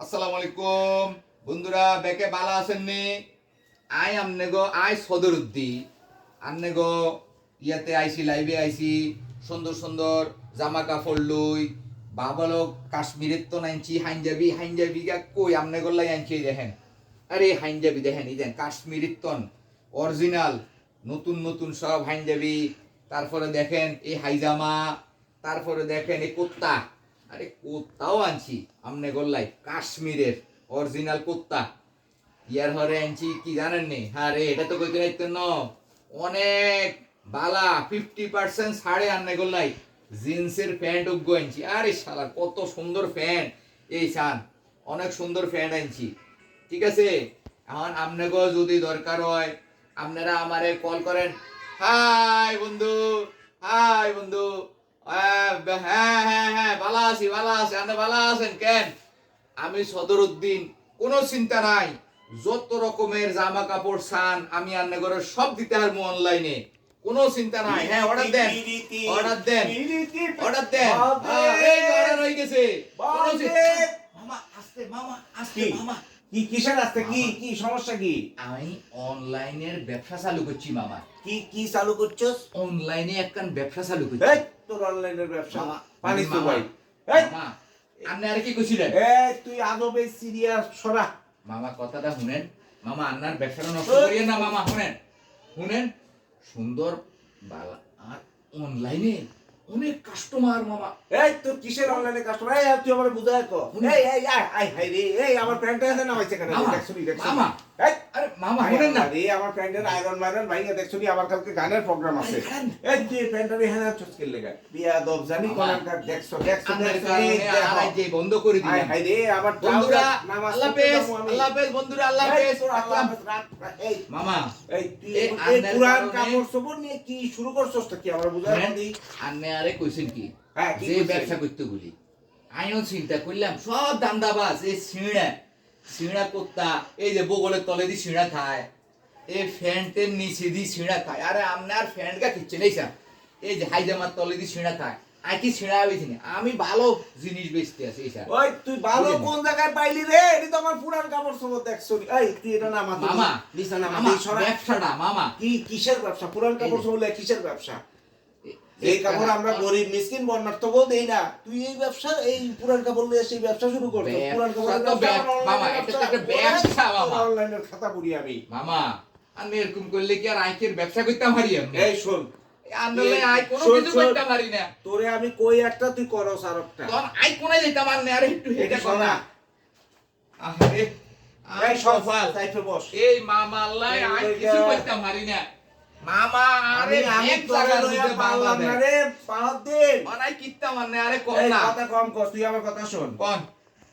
আসসালামু আলাইকুম। বন্ধুরা, বেকে ভালো আছেননি? আই আমনে গো, আই সদর উদ্দি আমনে গো, ইয়াতে আইছি, লাইভে আইছি। সুন্দর সুন্দর জামা কাপড় লই বাবালো কাশ্মীরের তো নাইছি হাইনজাবি হাইনজাবি গা কই আমনে গোল্লাই আনছি দেখেন। আরে, হাইনজাবি দেখেন, এই দেখেন কাশ্মীরের তন। অরিজিনাল, নতুন নতুন সব হাইনজাবি। তারপরে দেখেন, এই হাইজামা। তারপরে দেখেন, এই কুত্তা আরে কুত্তাও আনছি, আমনে গোল্লাই কাশ্মীরের অরিজিনাল কুত্তা। ইয়ার হরে আনছি, কি জানেন নি? হ্যাঁ রে এটা তো কইতে রাখতেন ন। অনেক বালা ফিফটি পার্সেন্ট ছাড়ে আননে গোল্লাই জিন্সের প্যান্ট উগ্গ আনছি। আরে শালা, কত সুন্দর প্যান্ট। এই সান অনেক সুন্দর প্যান্ট আনছি। ঠিক আছে? এখন আপনাকেও যদি দরকার হয়, আপনারা আমারে কল করেন। হাই বন্ধু হাই বন্ধু। হ্যাঁ হ্যাঁ হ্যাঁ ভালো আছি ভালো আছি আপনি ভালো আছেন কেন? আমি সদর উদ্দিন কোনো চিন্তা নাই। যত রকমের জামা কাপড় সান আমি আন্নাগরের সব দিতে পারব অনলাইনে। কোনো চিন্তা নাই। হ্যাঁ অর্ডার দেন। অর্ডার দেন। অর্ডার দেন। হ্যাঁ, এই অর্ডার হয়ে গেছে। মামা আস্তে মামা আস্তে? মামা। কি কিসের আসতে? কি কি সমস্যা কি? আমি অনলাইনের ব্যবসা চালু করছি মামা। কি কি চালু করছস? অনলাইনে একখান ব্যবসা চালু করছি। তোর অনলাইনের ব্যবসা। পানিস তো ভাই। আপনি আর কি কইছিলেন? এই তুই আদবে সিরিয়াস সরা। মামা কথাটা শুনেন। মামা আন্নার ব্যবসাটা নষ্ট ওই। করিয়েন না মামা শুনেন। শুনেন সুন্দর বালা আর অনলাইনে অনেক কাস্টমার মামা। এই তোর কিসের অনলাইনে কাস্টমার এই তুই আমার বুঝায় কো। এই এই আয় আয় হাই রে। এই আমার প্যান্টটা না ভাইছে কেন মামা, এই! আরে মামা শুনেন না। রে আমার প্যান্টের আয়রন মাইরন ভাইয়া দেখছনি আমার কালকে গানের প্রোগ্রাম আছে। এই তুই প্যান্টটা এখানে চসকেল লাগা। বিয়া দব জানি মামা, দেখছ দেখছ আপনার দেখছ, কারণে এই দেখো। আর যে বন্ধ করে আয় হাই রে আমার বন্ধুরা আল্লাহ হাফেজ আল্লাহ হাফেজ বন্ধুরা আল্লাহ হাফেজ তোর আল্লাহ আসসালাম। হাফেজ, রাখ, রাখ, এই। মামা এই তুই এই এই পুরান কাপড় চোপড় নিয়ে কি শুরু করছস তো কি? আমরা আরে কইছেন কি? হ্যাঁ কি ব্যবসা করতে বলি। আমিও চিন্তা করলাম সব দান্দাবাজ এই সিঁড়া কুত্তা এই যে বগলের তলে দিয়ে সিঁড়া খায়। এই ফ্যান্টের নিচে দিয়ে সিঁড়া খায়। আরে আপনার ফ্যান্ট গা কিচ্ছে নেই স্যার। এই যে হাইজামার তলে দিয়ে সিঁড়া খায়। সিঁড়া বেছি আমি ভালো জিনিস বেচতে আছি স্যার। ওই তুই ভালো কোন জায়গায় পাইলি রে? এটা তো আমার পুরান কাপড় চোপড় দেখছ এই তুই এটা না মামা না মামা ব্যবসাটা মামা। কি কিসের ব্যবসা? পুরান কাপড় চোপড় কিসের ব্যবসা? এই কাপড় আমরা গরিব মিসকিন বর্ণার্থকেও দেই না। তুই এই ব্যবসা এই পুরান কাপড় নিয়ে সেই ব্যবসা শুরু করছ পুরান তো তো ব্যবসা, অনলাইনের খাতা পড়ি আমি। মামা আমি এরকম করলে কি আর আইকের ব্যবসা করতে পারি আমি? এই শোন। আন্দোলনে আই কোনো কিছু করতে পারি না। তোরে আমি কই একটা তুই করস আর একটা তখন আই কোনে না, আরে একটু হেঁটে আরে এই সব সফল বস। এই মামা আল্লাহ আই কিছু করতে পারি না। মামা আরে আমি আমি তোরে লইয়া পারলাম না রে। পাঁচ অনাই কিত্তা মানে আরে কোন না। কথা কম কর তুই আমার কথা শোন। কোন।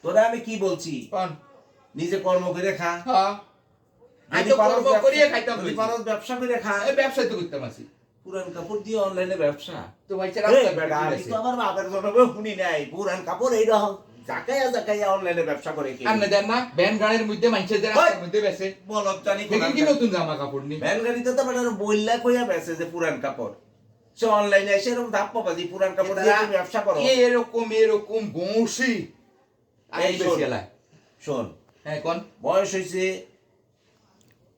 তোরা আমি কি বলছি? কোন। নিজে কর্ম করে খা। হ্যাঁ। আমি তো কর্ম ব্যবসা- করিয়ে খাইতাম। ব্যবসা করে খা। এই ব্যবসায় তো করতে পারছি পুরান কাপড় দিয়ে অনলাইনে ব্যবসা। তো ভাই এই রাস্তা আমি তো আমার জন্মে শুনি নাই। পুরান কাপড় এইরকম। জাকাইয়া জাকাইয়া অনলাইনে ব্যবসা করে কি? আপনি দেন না ভ্যান গাড়ির মধ্যে মানুষের যে রাস্তার মধ্যে বেসে বলত জানি কি নতুন জামা কাপড় নি। ভ্যান গাড়িতে তো বেটার বইলা কইয়া বেছে যে পুরান কাপড়। সে অনলাইনে এসে এরকম ধাপ পাবাজি পুরান কাপড় দিয়ে তুমি ব্যবসা করো। এরকম এরকম গৌসি এই শোন। হ্যাঁ কোন? বয়স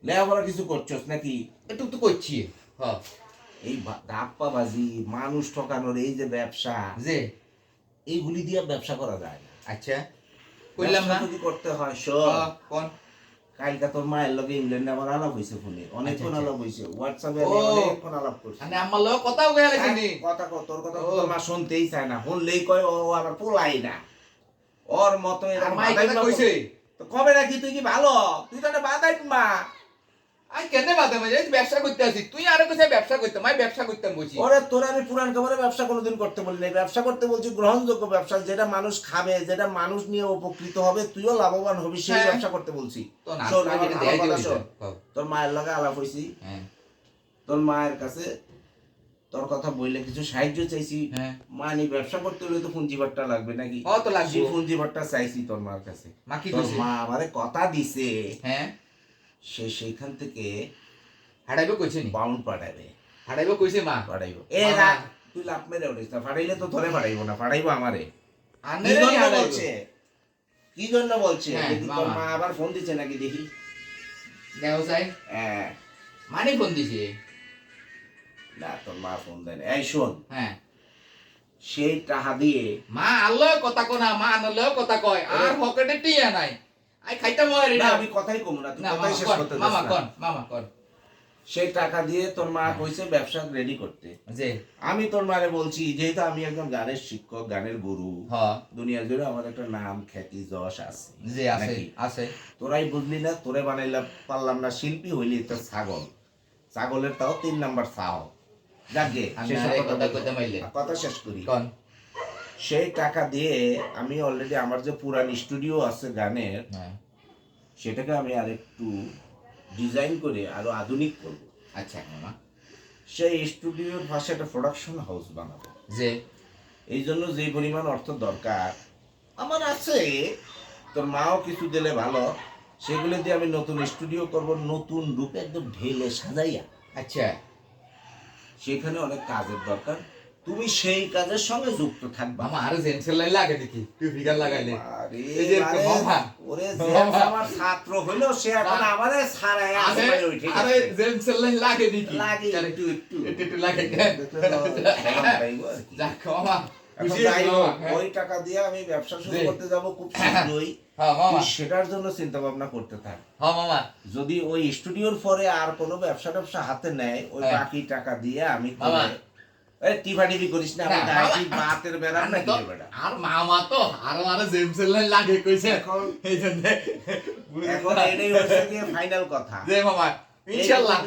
লেখাপড়া কিছু করছস নাকি? একটু তো করছি। হ্যাঁ। এই ধাপ্পা বাজি মানুষ ঠকানোর এই যে ব্যবসা যে? এইগুলি দিয়ে ব্যবসা করা যায় আচ্ছা কইলাম না? যদি করতে হয় হ্যাঁ, কোন? কালকা তোর মায়ের লগে ইংল্যান্ডে আমার আলাপ হয়েছে ফোনে। অনেকক্ষণ আচ্ছা, আলাপ হয়েছে হোয়াটসঅ্যাপে। অনেকক্ষণ আলাপ করছি। মানে আমার লগে কথাও কইয়া লাগছে নি কথা কও, তোর কথা। তোর মা শুনতেই চায় না। শুনলেই কয় ও আমার পোলাই না। ওর মতো এরকম কথা কইছে? তো কবে নাকি তুই কি ভালো? তুই তো বাদাই মা। আই কেন বাদে মাঝে? ব্যবসা করতে আছি। তুই আরও কোথায় ব্যবসা করতে আমি ব্যবসা করতাম বলছি। ওরে তোর আমি পুরান খবরে ব্যবসা কোনোদিন করতে বলি নাই ব্যবসা করতে বলছি গ্রহণযোগ্য ব্যবসা যেটা মানুষ খাবে যেটা মানুষ নিয়ে উপকৃত হবে তুইও লাভবান হবি সেই হ্যাঁ। ব্যবসা করতে বলছি। তোর মায়ের লগে আলাপ হয়েছি হ্যাঁ। তোর মায়ের কাছে তোর কথা বললে কিছু সাহায্য চাইছি। মানে ব্যবসা করতে হলে তো পুঁজিবারটা লাগবে নাকি? ও তো লাগবে। পুঁজিবারটা চাইছি তোর মার কাছে। মা কি মা আমারে কথা দিছে। হ্যাঁ। সে সেইখান থেকে হাড়াইবো কইছে নি? বাউন্ড পাঠাবে হাড়াইবো কইছে মা? পাঠাইবো। এ। রাখ তুই লাভ মেরে উঠিস না ফাটাইলে তো ধরে ফাটাইবো না ফাটাইবো আমারে। কি জন্য বলছে? কি জন্য বলছে? হ্যাঁ, দেখি তোর মা আবার ফোন দিচ্ছে নাকি দেখি। দেখো চাই হ্যাঁ। মানে ফোন দিছে? না তোর মা ফোন দেয় এই শোন। হ্যাঁ। সেই টাকা দিয়ে মা আল্লাহ কথা কোনা মা আনলেও কথা কয়। আর। পকেটে টিয়া নাই। আই না আমি কথাই কম না কথাই শেষ করতে মামা না। মামা কন সেই টাকা দিয়ে তোর মা হ্যাঁ। কইছে ব্যবসা রেডি করতে। আমি তোর মারে বলছি যেহেতু আমি একজন গানের শিক্ষক গানের গুরু হ দুনিয়া জুড়ে আমার একটা নাম খ্যাতি যশ আছে। আছে তোরাই বুঝলি না তোরে বানাইলাম পারলাম না শিল্পী হইলি তো ছাগল। ছাগলের তাও তিন নাম্বার ছাও। যাকে কথা শেষ করি। সেই টাকা দিয়ে আমি অলরেডি আমার যে পুরান স্টুডিও আছে গানের হ্যাঁ। সেটাকে আমি আর একটু ডিজাইন করে আরও আধুনিক করব। আচ্ছা মামা সেই স্টুডিওর পাশে একটা প্রোডাকশন হাউস বানাবো। যে? এই জন্য যে পরিমাণ অর্থ দরকার আমার আছে তোর মাও কিছু দিলে ভালো সেগুলো দিয়ে আমি নতুন স্টুডিও করব নতুন রূপে একদম ঢেলে সাজাইয়া। আচ্ছা। সেখানে অনেক কাজের দরকার। তুমি সেই কাজের সঙ্গে যুক্ত থাকবা। মামা আর জেন্টসের লাইন লাগে দেখি তুই ফিগার লাগাইলে। এই যে আরে, মামা। ওরে আমার ছাত্র হইল সে এখন আমারে আরে আসবে ওই আরে আছে? জেন্টসের লাইন লাগে দেখি লাগে তাহলে একটু একটু। একটু একটু লাগে। কেন? দেখলে তো গরম পাইবো আর কি। যাক মামা। এখন খুশি যাই হয়েছি হোক, মামা, হ্যাঁ। ওই টাকা দিয়ে আমি ব্যবসা শুরু করতে যাব খুব শীঘ্রই। হ্যাঁ তুই সেটার জন্য চিন্তা ভাবনা করতে থাক। হ্যাঁ মামা। যদি ওই স্টুডিওর পরে আর কোনো ব্যবসা ট্যাবসা হাতে নেয় ওই হ্যাঁ। বাকি টাকা দিয়ে আমি টিভা করিস না বাতের না আর বেড়া আর মামা তো আরও আরও জেমসেল লাগে কইছে। এখন এই জন্য এখন এটাই হচ্ছে ফাইনাল কথা। যে মামা ইনশাআল্লাহ